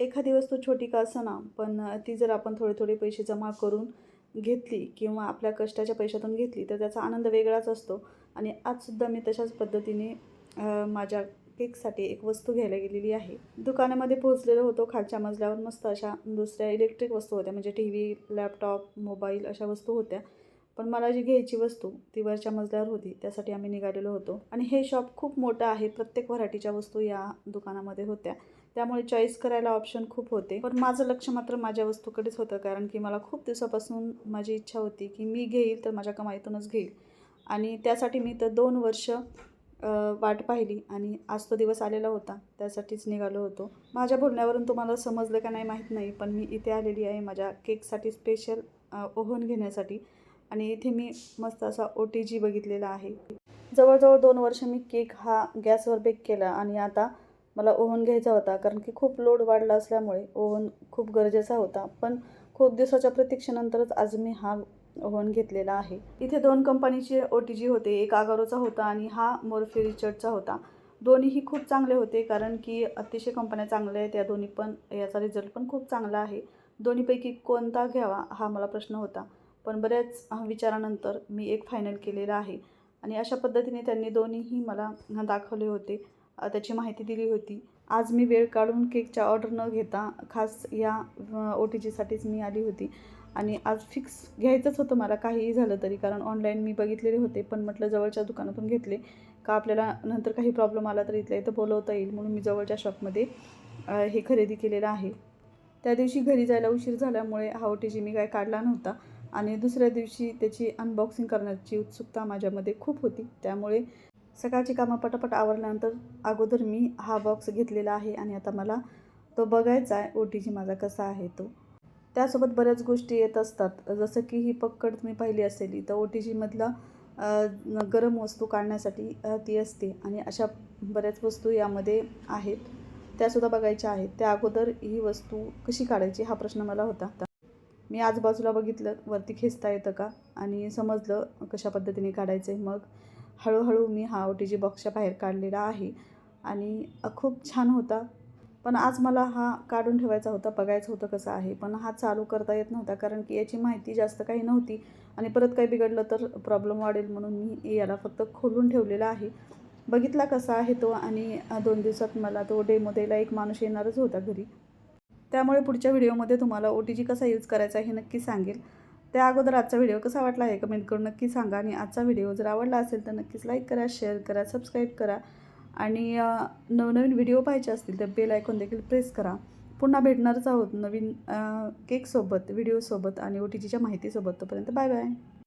एखादी वस्तू छोटी का ना पण ती जर आपण थोडे थोडे पैसे जमा करून घेतली किंवा आपल्या कष्टाच्या पैशातून घेतली तर त्याचा आनंद वेगळाच असतो. आणि आजसुद्धा मी तशाच पद्धतीने माझ्या केकसाठी एक वस्तू घ्यायला गेलेली आहे. दुकानामध्ये पोहोचलेलो होतो खालच्या मजल्यावर मस्त अशा दुसऱ्या इलेक्ट्रिक वस्तू होत्या म्हणजे टी व्ही लॅपटॉप मोबाईल अशा वस्तू होत्या. पण मला जी घ्यायची वस्तू ती वरच्या मजल्यावर होती त्यासाठी आम्ही निघालेलो होतो. आणि हे शॉप खूप मोठं आहे. प्रत्येक व्हरायटीच्या वस्तू या दुकानामध्ये होत्या. त्यामुळे चॉईस करायला ऑप्शन खूप होते. पण माझं लक्ष मात्र माझ्या वस्तूकडेच होतं कारण की मला खूप दिवसापासून माझी इच्छा होती की मी घेईल तर माझ्या कमाईतूनच घेईल. आणि त्यासाठी मी तर दोन वर्ष वाट पाहिली आणि आज तो दिवस आलेला होता. त्यासाठीच निघालो होतो. माझ्या बोलण्यावरून तुम्हाला समजलं का नाही माहीत नाही पण मी इथे आलेली आहे माझ्या केकसाठी स्पेशल ओव्हन घेण्यासाठी. आणि इथे मी मस्त असा ओ टी जी बघितलेला आहे. जवळजवळ दोन वर्ष मी केक हा गॅसवर बेक केला आणि आता मला ओव्हन घ्यायचा होता कारण की खूप लोड वाढला असल्यामुळे ओव्हन खूप गरजेचा होता. पण खूप दिवसाच्या प्रतीक्षेनंतरच आज मी हा ओव्हन घेतलेला आहे. इथे दोन कंपनीचे ओ टी जी होते एक आगारोचा होता आणि हा मोरफी रिचर्डचा होता. दोन्हीही खूप चांगले होते कारण की अतिशय कंपन्या चांगल्या आहेत या दोन्ही पण याचा रिझल्ट पण खूप चांगला आहे. दोन्हीपैकी कोणता घ्यावा हा मला प्रश्न होता. पण बऱ्याच विचारानंतर मी एक फायनल केलेला आहे. आणि अशा पद्धतीने त्यांनी दोन्हीही मला दाखवले होते. त्याची माहिती दिली होती. आज मी वेळ काढून केकच्या ऑर्डर न घेता खास या ओ टी जीसाठीच मी आली होती. आणि आज फिक्स घ्यायचंच होतं मला. काहीही झालं तरी. कारण ऑनलाईन मी बघितलेले होते. पण म्हटलं जवळच्या दुकानातून घेतले. का आपल्याला नंतर काही प्रॉब्लेम आला तर इथल्या इथं बोलवता येईल म्हणून मी जवळच्या शॉपमध्ये हे खरेदी केलेलं आहे. त्या दिवशी घरी जायला उशीर झाल्यामुळे हा ओ टी जी मी काय काढला नव्हता. आणि दुसऱ्या दिवशी त्याची अनबॉक्सिंग करण्याची उत्सुकता माझ्यामध्ये खूप होती. त्यामुळे सकाळची कामं पटापट आवरल्यानंतर अगोदर मी हा बॉक्स घेतलेला आहे आणि आता मला तो बघायचा आहे ओ टी जी माझा कसा आहे तो. त्यासोबत बऱ्याच गोष्टी येत असतात. जसं की ही पक्कड तुम्ही पाहिली असेल तर ओ टी जीमधला गरम वस्तू काढण्यासाठी ती असते आणि अशा बऱ्याच वस्तू यामध्ये आहेत. त्यासुद्धा बघायच्या आहेत. त्या अगोदर ही वस्तू कशी काढायची हा प्रश्न मला होता. मी आजूबाजूला बघितलं वरती खेचता येतं का? आणि समजलं कशा पद्धतीने काढायचं आहे मग हळूहळू मी हा ओ टी जी बॉक्सच्या बाहेर काढलेला आहे. आणि खूप छान होता. पण आज मला हा काढून ठेवायचा होता बघायचं होतं कसं आहे. पण हा चालू करता येत नव्हता कारण की याची माहिती जास्त काही नव्हती. आणि परत काही बिघडलं तर प्रॉब्लेम वाढेल म्हणून मी याला फक्त खोलून ठेवलेला आहे. बघितला कसा आहे तो आणि दोन दिवसात मला तो डेमो द्यायला एक माणूस येणारच होता घरी. त्यामुळे पुढच्या व्हिडिओमध्ये तुम्हाला ओ टी जी कसा यूज करायचा हे नक्की सांगेल. त्या अगोदर आजचा व्हिडिओ कसा वाटला आहे कमेंट करून नक्की सांगा आणि आजचा व्हिडिओ जर आवडला असेल तर नक्कीच लाईक करा शेअर करा सबस्क्राईब करा आणि नवनवीन व्हिडिओ पाहायचे असतील तर बेल आयकॉन देखील प्रेस करा. पुन्हा भेटणारच आहोत नवीन केकसोबत व्हिडिओसोबत आणि ओ टी जीच्या माहितीसोबत तोपर्यंत बाय बाय